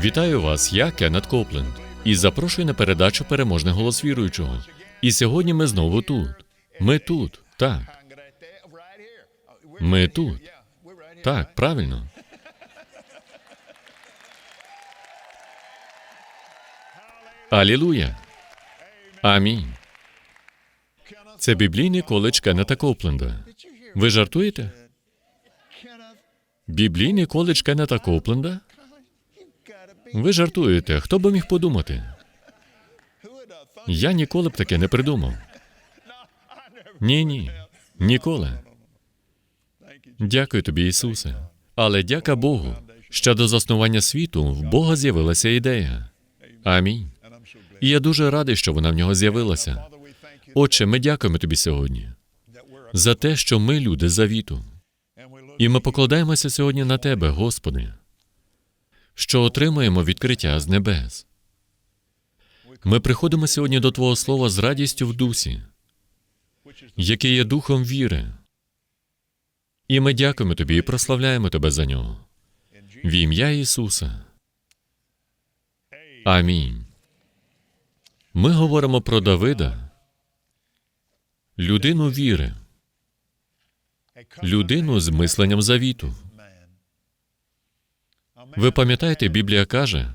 Вітаю вас, я Кеннет Копленд, і запрошую на передачу Переможний голос віруючого. І сьогодні ми знову тут. Ми тут, так. Ми тут. Так, правильно. Алілуя. Амінь. Це біблійний коледж Кеннета Копленда. Ви жартуєте? Біблійний коледж Кеннета Копленда? Ви жартуєте, хто би міг подумати? Я ніколи б таке не придумав. Ні, ні, ніколи. Дякую тобі, Ісусе. Але дяка Богу, що до заснування світу в Бога з'явилася ідея. Амінь. І я дуже радий, що вона в нього з'явилася. Отче, ми дякуємо тобі сьогодні за те, що ми люди завіту. І ми покладаємося сьогодні на Тебе, Господи, що отримаємо відкриття з небес. Ми приходимо сьогодні до Твого Слова з радістю в дусі, яке є духом віри. І ми дякуємо Тобі і прославляємо Тебе за нього. В ім'я Ісуса. Амінь. Ми говоримо про Давида, людину віри, людину з мисленням завіту. Ви пам'ятаєте, Біблія каже,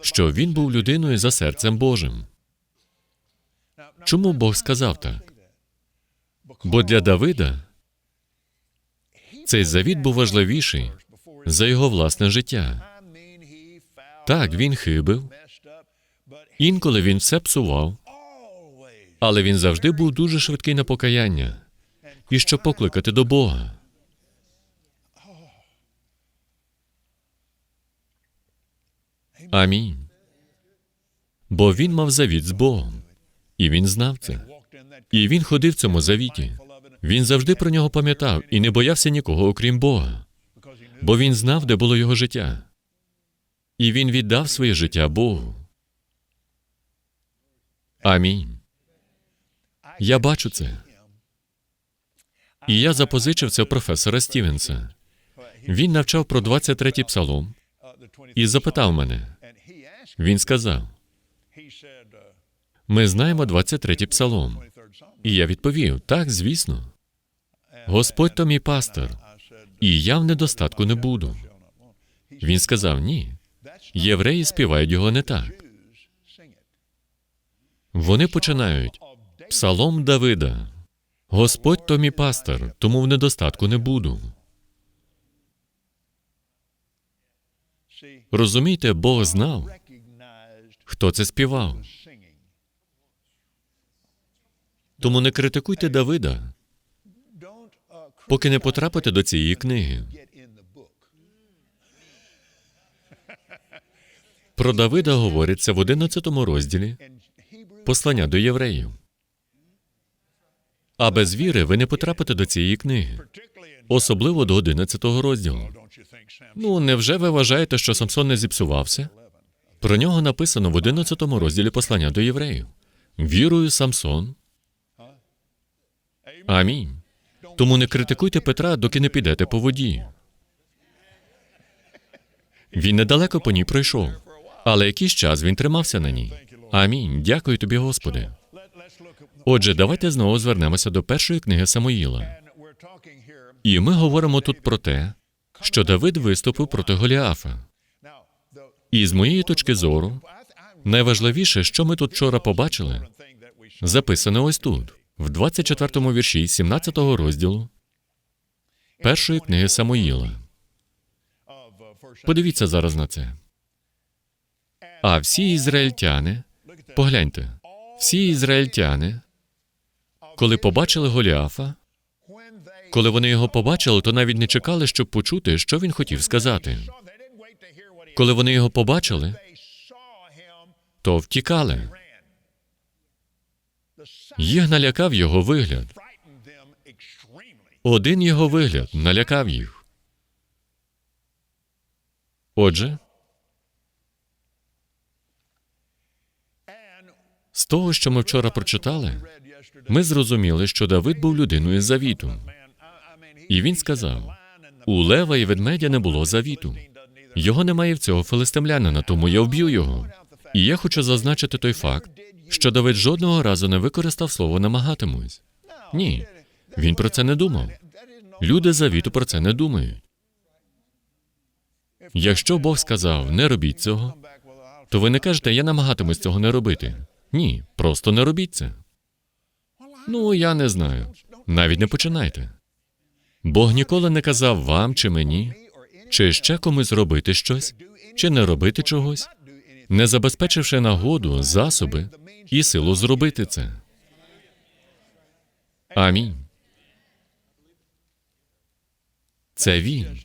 що він був людиною за серцем Божим. Чому Бог сказав так? Бо для Давида цей завіт був важливіший за його власне життя. Так, він хибив, інколи він все псував, але він завжди був дуже швидкий на покаяння і щоб покликати до Бога. Амінь. Бо він мав завіт з Богом, і він знав це. І він ходив в цьому завіті. Він завжди про нього пам'ятав і не боявся нікого, окрім Бога, бо він знав, де було його життя. І він віддав своє життя Богу. Амінь. Я бачу це. І я запозичив це у професора Стівенса. Він навчав про 23-й псалом і запитав мене. Він сказав: Ми знаємо 23-й псалом. І я відповів: так, звісно. Господь то мій пастор, і я в недостатку не буду. Він сказав: ні. Євреї співають його не так. Вони починають Псалом Давида. Господь то мій пастор, тому в недостатку не буду. Розумієте, Бог знав, хто це співав. Тому не критикуйте Давида, поки не потрапите до цієї книги. Про Давида говориться в 11 розділі послання до євреїв. А без віри ви не потрапите до цієї книги, особливо до 11 розділу. Ну, невже ви вважаєте, що Самсон не зіпсувався? Про нього написано в 11 розділі послання до євреїв. Вірою Самсон. Амінь. Тому не критикуйте Петра, доки не підете по воді. Він недалеко по ній пройшов, але якийсь час він тримався на ній. Амінь. Дякую тобі, Господи. Отже, давайте знову звернемося до першої книги Самуїла. І ми говоримо тут про те, що Давид виступив проти Голіафа. І з моєї точки зору, найважливіше, що ми тут вчора побачили, записано ось тут, в 24-му вірші 17-го розділу першої книги Самуїла. Подивіться зараз на це. А всі ізраїльтяни, погляньте, всі ізраїльтяни, коли побачили Голіафа, коли вони його побачили, то навіть не чекали, щоб почути, що він хотів сказати. Коли вони його побачили, то втікали. Їх налякав його вигляд. Один його вигляд налякав їх. Отже, з того, що ми вчора прочитали, ми зрозуміли, що Давид був людиною завіту. І він сказав: у лева і ведмедя не було завіту. Його немає в цього филистимлянина, тому я вб'ю його. І я хочу зазначити той факт, що Давид жодного разу не використав слово намагатимусь. Ні, він про це не думав. Люди завіту про це не думають. Якщо Бог сказав не робіть цього, то ви не кажете, я намагатимусь цього не робити. Ні, просто не робіть це. Ну, я не знаю. Навіть не починайте. Бог ніколи не казав вам чи мені, чи ще комусь робити щось, чи не робити чогось, не забезпечивши нагоду, засоби і силу зробити це. Амінь. Це він.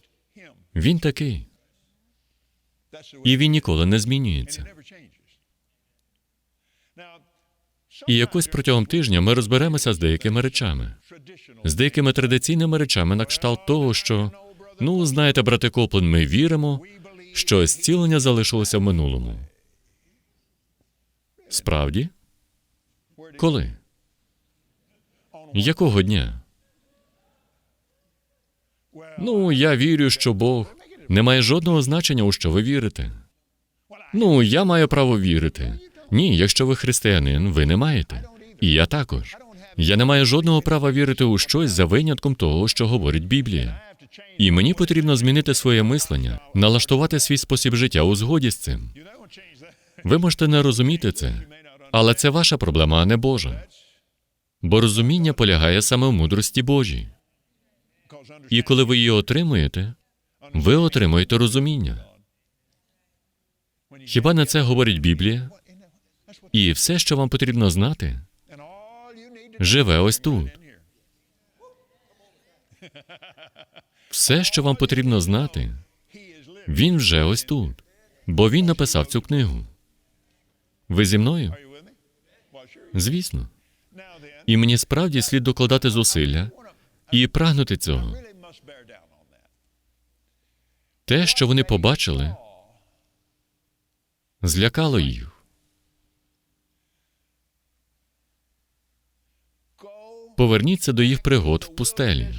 Він такий. І він ніколи не змінюється. І якось протягом тижня ми розберемося з деякими речами, з деякими традиційними речами на кшталт того, що ну, знаєте, брате Коплен, ми віримо, що зцілення залишилося в минулому. Справді? Коли? Якого дня? Ну, я вірю, що Бог не має жодного значення, у що ви вірите. Ну, я маю право вірити. Ні, якщо ви християнин, ви не маєте. І я також. Я не маю жодного права вірити у щось за винятком того, що говорить Біблія. І мені потрібно змінити своє мислення, налаштувати свій спосіб життя у згоді з цим. Ви можете не розуміти це, але це ваша проблема, а не Божа. Бо розуміння полягає саме в мудрості Божій. І коли ви її отримуєте, ви отримуєте розуміння. Хіба не це говорить Біблія? І все, що вам потрібно знати, живе ось тут. Все, що вам потрібно знати, він вже ось тут, бо він написав цю книгу. Ви зі мною? Звісно. І мені справді слід докладати зусилля і прагнути цього. Те, що вони побачили, злякало їх. Поверніться до їх пригод в пустелі.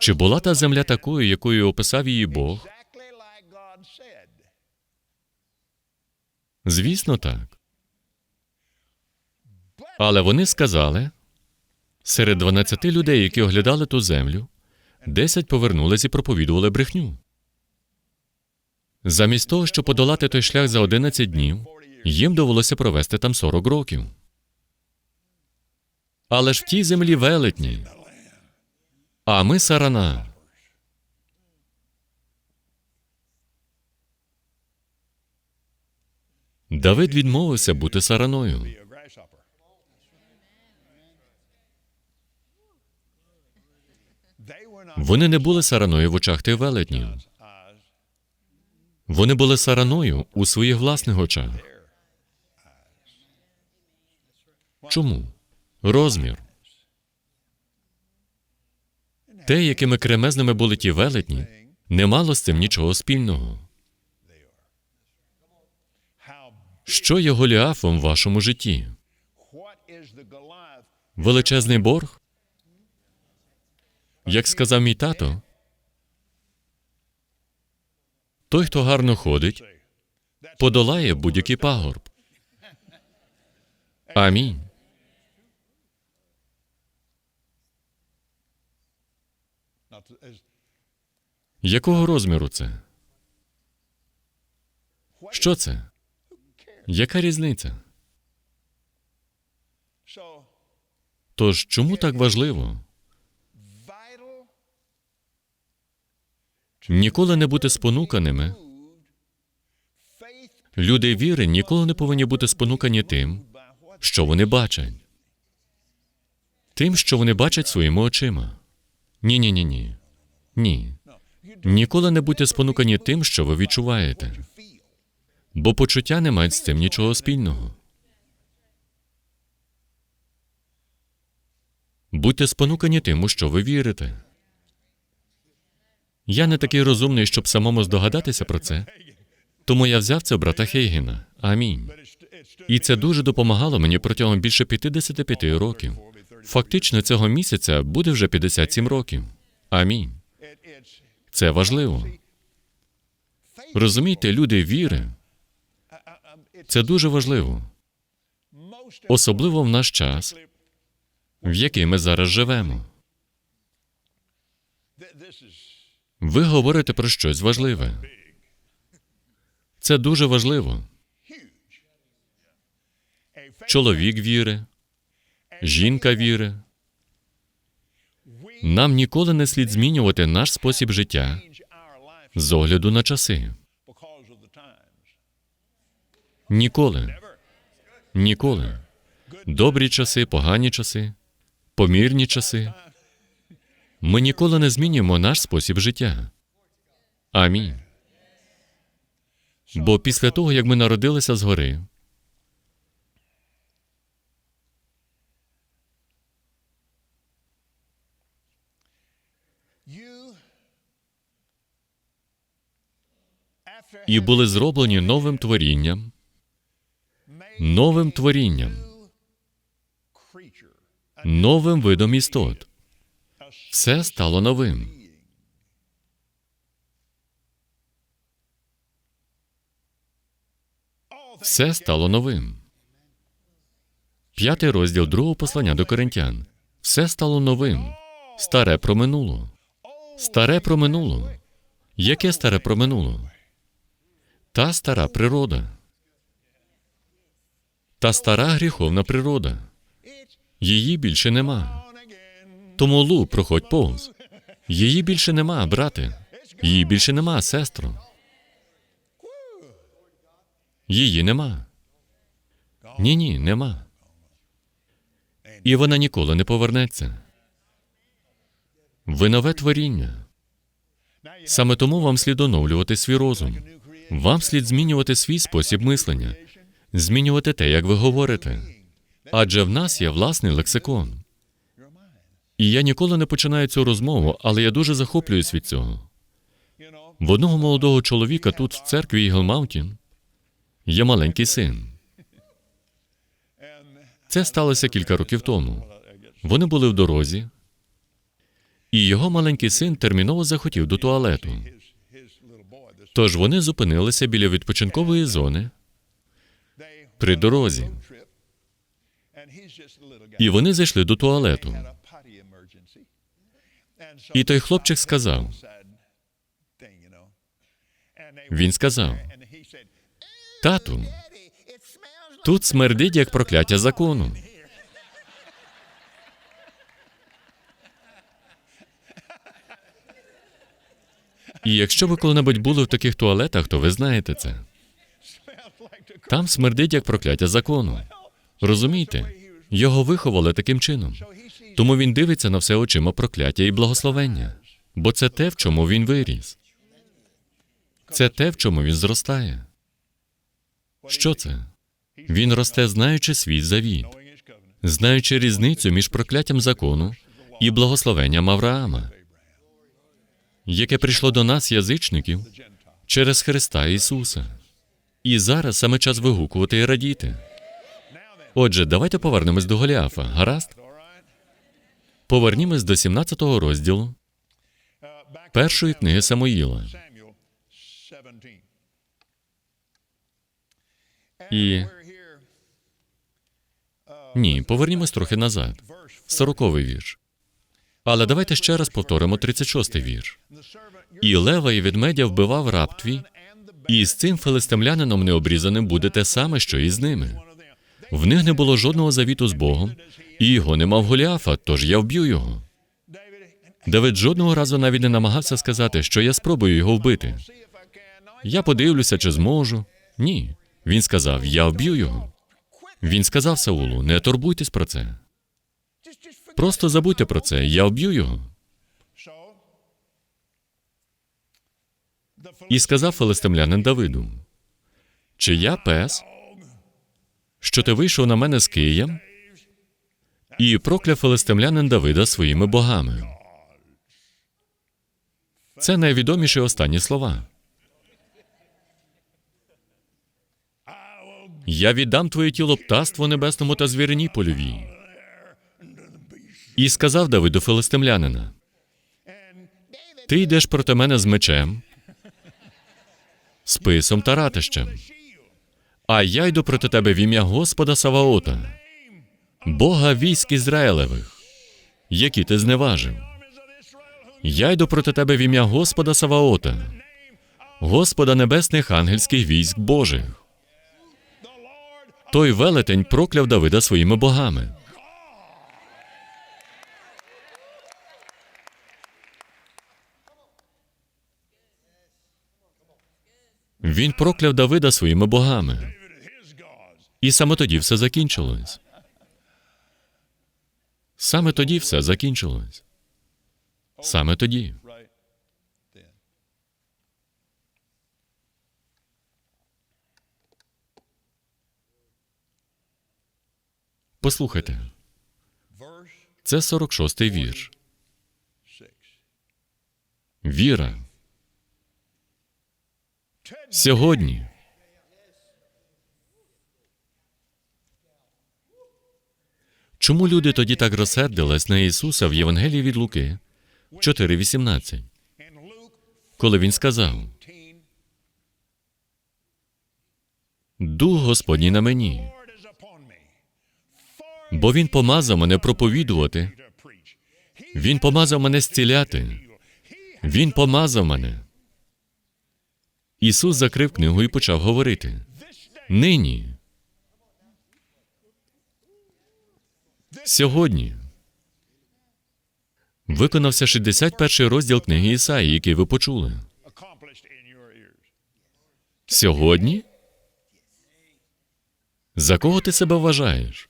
Чи була та земля такою, якою описав її Бог? Звісно, так. Але вони сказали серед 12 людей, які оглядали ту землю, 10 повернулись і проповідували брехню. Замість того, щоб подолати той шлях за 11 днів, їм довелося провести там 40 років. Але ж в тій землі велетні. А ми сарана. Давид відмовився бути сараною. Вони не були сараною в очах тих велетнів. Вони були сараною у своїх власних очах. Чому? Розмір. Те, якими кремезними були ті велетні, не мало з цим нічого спільного. Що є Голіафом в вашому житті? Величезний борг? Як сказав мій тато, той, хто гарно ходить, подолає будь-який пагорб. Амінь. Якого розміру це? Що це? Яка різниця? Тож чому так важливо ніколи не бути спонуканими? Люди віри ніколи не повинні бути спонукані тим, що вони бачать. Тим, що вони бачать своїми очима. Ні, ні, ні, ні. Ні. Ніколи не будьте спонукані тим, що ви відчуваєте, бо почуття не мають з цим нічого спільного. Будьте спонукані тим, у що ви вірите. Я не такий розумний, щоб самому здогадатися про це, тому я взяв це у брата Хейгена. Амінь. І це дуже допомагало мені протягом більше 55 років. Фактично, цього місяця буде вже 57 років. Амінь. Це важливо. Розумієте, люди віри. Це дуже важливо, особливо в наш час, в який ми зараз живемо. Ви говорите про щось важливе. Це дуже важливо. Чоловік віри, жінка віри. Нам ніколи не слід змінювати наш спосіб життя з огляду на часи. Ніколи. Ніколи. Добрі часи, погані часи, помірні часи. Ми ніколи не змінюємо наш спосіб життя. Амінь. Бо після того, як ми народилися згори, і були зроблені новим творінням, новим творінням, новим видом істот. Все стало новим. Все стало новим. П'ятий розділ другого послання до коринтян. Все стало новим. Старе проминуло. Старе проминуло. Яке старе проминуло? Та стара природа. Та стара гріховна природа. Її більше нема. Тому Лу, проходь повз. Її більше нема, брате. Її більше нема, сестро. Її нема. Ні, ні, нема. І вона ніколи не повернеться. Ви нове творіння. Саме тому вам слід оновлювати свій розум. Вам слід змінювати свій спосіб мислення, змінювати те, як ви говорите. Адже в нас є власний лексикон. І я ніколи не починаю цю розмову, але я дуже захоплююсь від цього. В одного молодого чоловіка тут, в церкві Ігл Маунтін, є маленький син. Це сталося кілька років тому. Вони були в дорозі, і його маленький син терміново захотів до туалету. Tож вони зупинилися біля відпочинкової зони при дорозі, і вони зайшли до туалету. І той хлопчик сказав: Він сказав: Тату, тут смердить як прокляття закону. І якщо ви коли-небудь були в таких туалетах, то ви знаєте це. Там смердить як прокляття закону. Розумієте? Його виховали таким чином. Тому він дивиться на все очима прокляття і благословення. Бо це те, в чому він виріс. Це те, в чому він зростає. Що це? Він росте, знаючи свій завіт, знаючи різницю між прокляттям закону і благословенням Авраама, яке прийшло до нас, язичників, через Христа Ісуса. І зараз саме час вигукувати і радіти. Отже, давайте повернемось до Голіафа. Гаразд? Повернімось до 17 розділу першої книги Самуїла. І ні, повернімось трохи назад. Сороковий вірш. Але давайте ще раз повторимо 36-й вірш. І лева і ведмедя вбивав раб твій, і з цим филистимлянином необрізаним буде те саме, що і з ними. В них не було жодного завіту з Богом, і його не мав Голіафа, тож я вб'ю його. Давид жодного разу навіть не намагався сказати, що я спробую його вбити. Я подивлюся, чи зможу. Ні. Він сказав: Я вб'ю його. Він сказав Саулу: не турбуйтесь про це. Просто забудьте про це, я вб'ю його. І сказав филистимлянин Давиду: Чи я пес, що ти вийшов на мене з Києм і прокляв филистимлянин Давида своїми богами? Це найвідоміші останні слова. Я віддам твоє тіло птаству небесному та звірині польовій. І сказав Давиду филистимлянина: Ти йдеш проти мене з мечем, списом та ратищем. А я йду проти тебе в ім'я Господа Саваота, Бога військ Ізраїлевих, які ти зневажив. Я йду проти тебе в ім'я Господа Саваота, Господа небесних ангельських військ Божих. Той велетень прокляв Давида своїми богами. Він прокляв Давида своїми богами. І саме тоді все закінчилось. Саме тоді все закінчилось. Саме тоді. Послухайте, це 46-й вірш. Віра. Сьогодні. Чому люди тоді так розсердились на Ісуса в Євангелії від Луки 4.18, коли Він сказав: Дух Господній на мені, бо Він помазав мене проповідувати, Він помазав мене зціляти, Він помазав мене. Ісус закрив книгу і почав говорити. Нині. Сьогодні. Виконався 61 розділ книги Ісаї, який ви почули. Сьогодні? За кого ти себе вважаєш?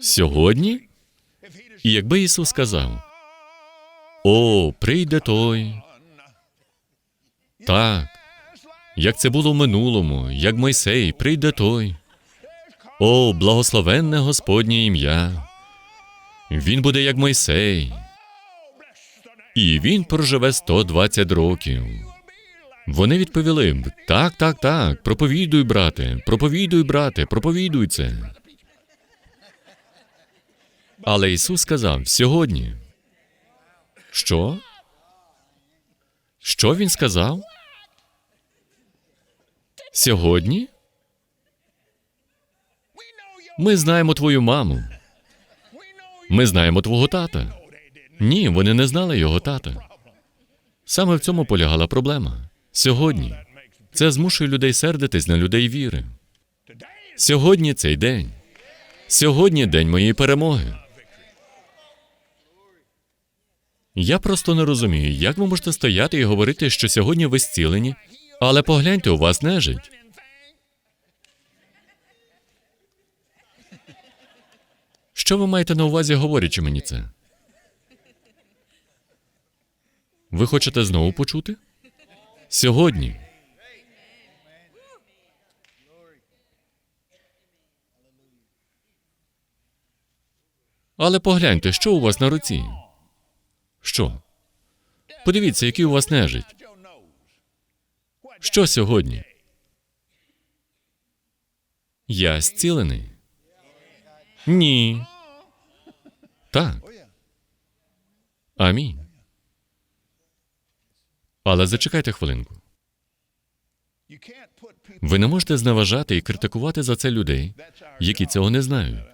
Сьогодні? І якби Ісус сказав: О, прийде той. Так, як це було в минулому, як Мойсей, прийде той. О, благословенне Господнє ім'я. Він буде як Мойсей. І він проживе 120 років. Вони відповіли так, так, так, проповідуй, брате, проповідуй, брате, проповідуй це. Але Ісус сказав сьогодні. Що? Що він сказав? Сьогодні? Ми знаємо твою маму. Ми знаємо твого тата. Ні, вони не знали його тата. Саме в цьому полягала проблема. Сьогодні це змушує людей сердитись на людей віри. Сьогодні цей день. Сьогодні день моєї перемоги. Я просто не розумію, як ви можете стояти і говорити, що сьогодні ви зцілені, але погляньте, у вас нежить. Що ви маєте на увазі, говорячи мені це? Ви хочете знову почути? Сьогодні. Але погляньте, що у вас на руці? Що? Подивіться, який у вас нежить. Що сьогодні? Я зцілений. Ні. Так. Амінь. Але зачекайте хвилинку. Ви не можете зневажати і критикувати за це людей, які цього не знають.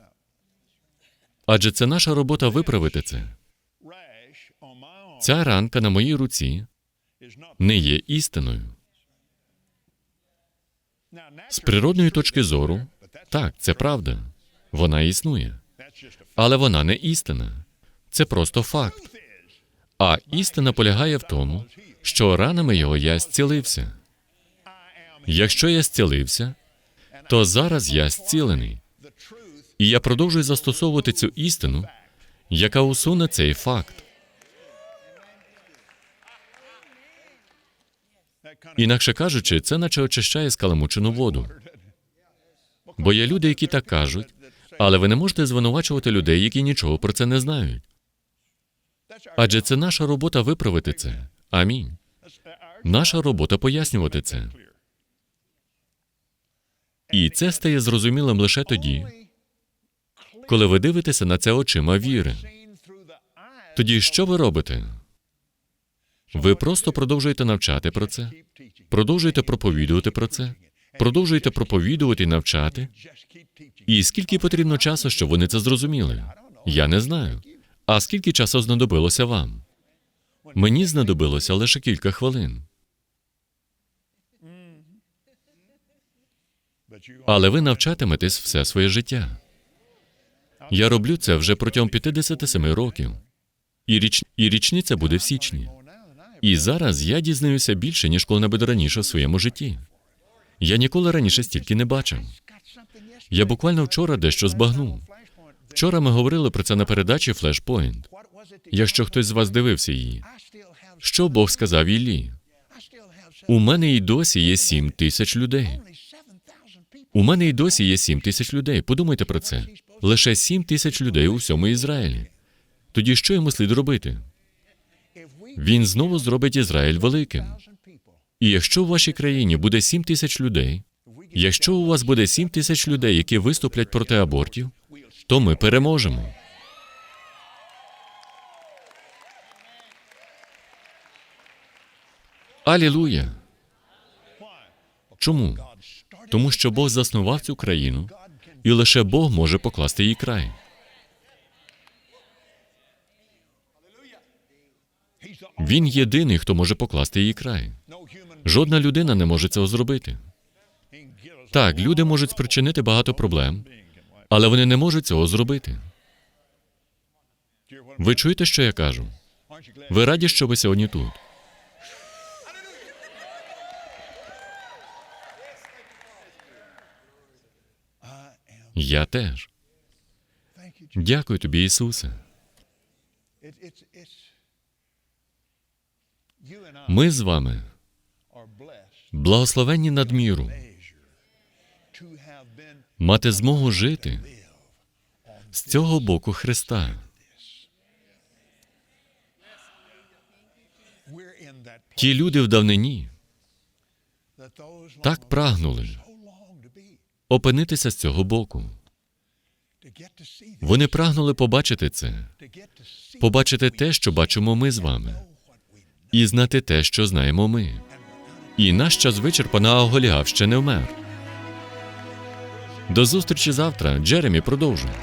Адже це наша робота виправити це. Ця ранка на моїй руці не є істиною. З природної точки зору, так, це правда. Вона існує. Але вона не істина. Це просто факт. А істина полягає в тому, що ранами його я зцілився. Якщо я зцілився, то зараз я зцілений. І я продовжую застосовувати цю істину, яка усуне цей факт. Інакше кажучи, це наче очищає скаламучену воду. Бо є люди, які так кажуть, але ви не можете звинувачувати людей, які нічого про це не знають. Адже це наша робота виправити це. Амінь. Наша робота пояснювати це. І це стає зрозумілим лише тоді, коли ви дивитеся на це очима віри. Тоді що ви робите? Ви просто продовжуєте навчати про це, продовжуєте проповідувати про це, продовжуєте проповідувати і навчати. І скільки потрібно часу, щоб вони це зрозуміли? Я не знаю. А скільки часу знадобилося вам? Мені знадобилося лише кілька хвилин. Але ви навчатиметесь все своє життя. Я роблю це вже протягом 57 років. І, річ... і річниця буде в січні. І зараз я дізнаюся більше, ніж коли-небудь раніше в своєму житті. Я ніколи раніше стільки не бачив. Я буквально вчора дещо збагнув. Вчора ми говорили про це на передачі that Якщо хтось з вас дивився її, що Бог сказав Іллі? У мене і досі є сім тисяч людей. only 7,000 people. У мене і досі є сім тисяч людей. Подумайте про це. Лише сім тисяч людей у всьому Ізраїлі. Тоді що йому слід робити? Він знову зробить Ізраїль великим. І якщо в вашій країні буде сім тисяч людей, якщо у вас буде сім тисяч людей, які виступлять проти абортів, то ми переможемо. Алілуя! Чому? Тому що Бог заснував цю країну, і лише Бог може покласти їй край. Він єдиний, хто може покласти їй край. Жодна людина не може цього зробити. Так, люди можуть спричинити багато проблем, але вони не можуть цього зробити. Ви чуєте, що я кажу? Ви раді, що ви сьогодні тут? Я теж. Дякую тобі, Ісусе. Ми з вами благословенні надміру, мати змогу жити з цього боку Христа. Ті люди в давнині так прагнули опинитися з цього боку. Вони прагнули побачити це, побачити те, що бачимо ми з вами, і знати те, що знаємо ми. І наш час вичерпана, а ще не вмер. До зустрічі завтра. Джеремі продовжує.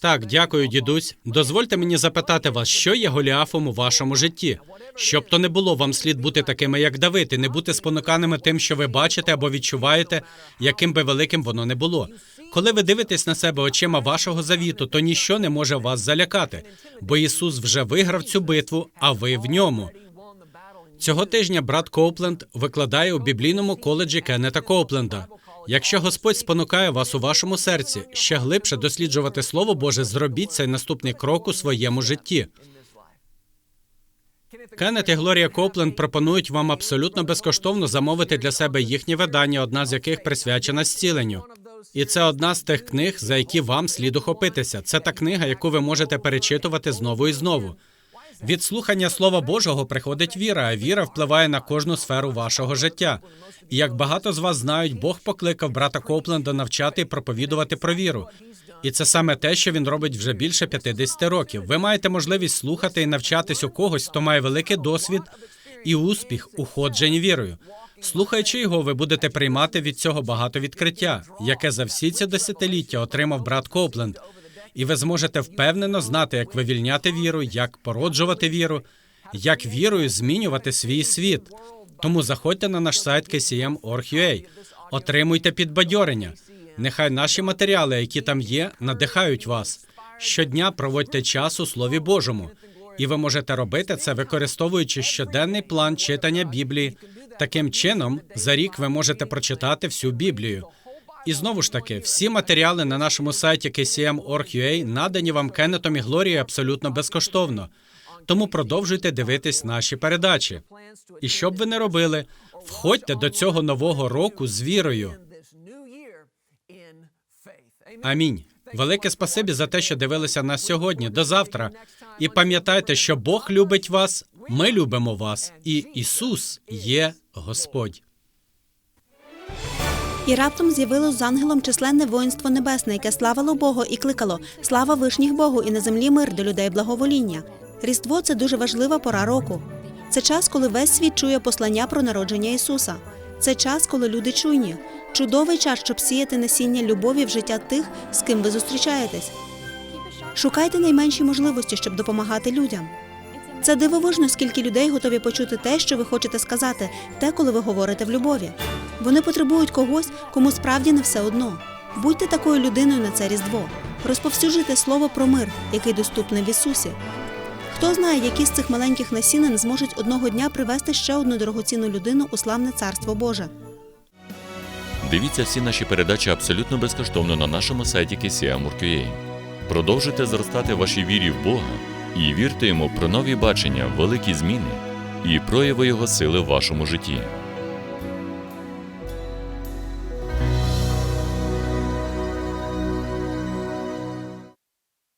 Так, дякую, дідусь. Дозвольте мені запитати вас, що є Голіафом у вашому житті? Щоб то не було, вам слід бути такими, як Давид, і не бути спонуканими тим, що ви бачите або відчуваєте, яким би великим воно не було. Коли ви дивитесь на себе очима вашого завіту, то ніщо не може вас залякати, бо Ісус вже виграв цю битву, а ви в ньому. Цього тижня брат Коупленд викладає у біблійному коледжі Кеннета Коупленда. Якщо Господь спонукає вас у вашому серці ще глибше досліджувати Слово Боже, зробіть цей наступний крок у своєму житті. Кеннет і Глорія Копленд пропонують вам абсолютно безкоштовно замовити для себе їхні видання, одна з яких присвячена зціленню. І це одна з тих книг, за які вам слід ухопитися. Це та книга, яку ви можете перечитувати знову і знову. Від слухання Слова Божого приходить віра, а віра впливає на кожну сферу вашого життя. І як багато з вас знають, Бог покликав брата Копленда навчати і проповідувати про віру. І це саме те, що він робить вже більше 50 років. Ви маєте можливість слухати і навчатись у когось, хто має великий досвід і успіх у вірою. Слухаючи його, ви будете приймати від цього багато відкриття, яке за всі ці десятиліття отримав брат Копленд. І ви зможете впевнено знати, як вивільняти віру, як породжувати віру, як вірою змінювати свій світ. Тому заходьте на наш сайт kcm.org.ua, отримуйте підбадьорення. Нехай наші матеріали, які там є, надихають вас. Щодня проводьте час у Слові Божому, і ви можете робити це, використовуючи щоденний план читання Біблії. Таким чином, за рік ви можете прочитати всю Біблію. І знову ж таки, всі матеріали на нашому сайті kcm.org.ua надані вам Кеннетом і Глорією абсолютно безкоштовно. Тому продовжуйте дивитись наші передачі. І що б ви не робили, входьте до цього нового року з вірою. Амінь. Велике спасибі за те, що дивилися нас сьогодні. До завтра. І пам'ятайте, що Бог любить вас, ми любимо вас, і Ісус є Господь. І раптом з'явилось з ангелом численне воїнство небесне, яке славило Бога і кликало Слава вишніх Богу і на землі мир до людей благовоління. Різдво це дуже важлива пора року. Це час, коли весь світ чує послання про народження Ісуса. Це час, коли люди чуйні. Чудовий час, щоб сіяти насіння любові в життя тих, з ким ви зустрічаєтесь. Шукайте найменші можливості, щоб допомагати людям. Це дивовижно, скільки людей готові почути те, що ви хочете сказати, те, коли ви говорите в любові. Вони потребують когось, кому справді не все одно. Будьте такою людиною на це Різдво. Розповсюджуйте слово про мир, який доступний в Ісусі. Хто знає, які з цих маленьких насінин зможуть одного дня привести ще одну дорогоцінну людину у славне царство Боже. Дивіться всі наші передачі абсолютно безкоштовно на нашому сайті KCM.org.ua. Продовжуйте зростати вашій вірі в Бога і вірте йому про нові бачення, великі зміни і прояви Його сили в вашому житті.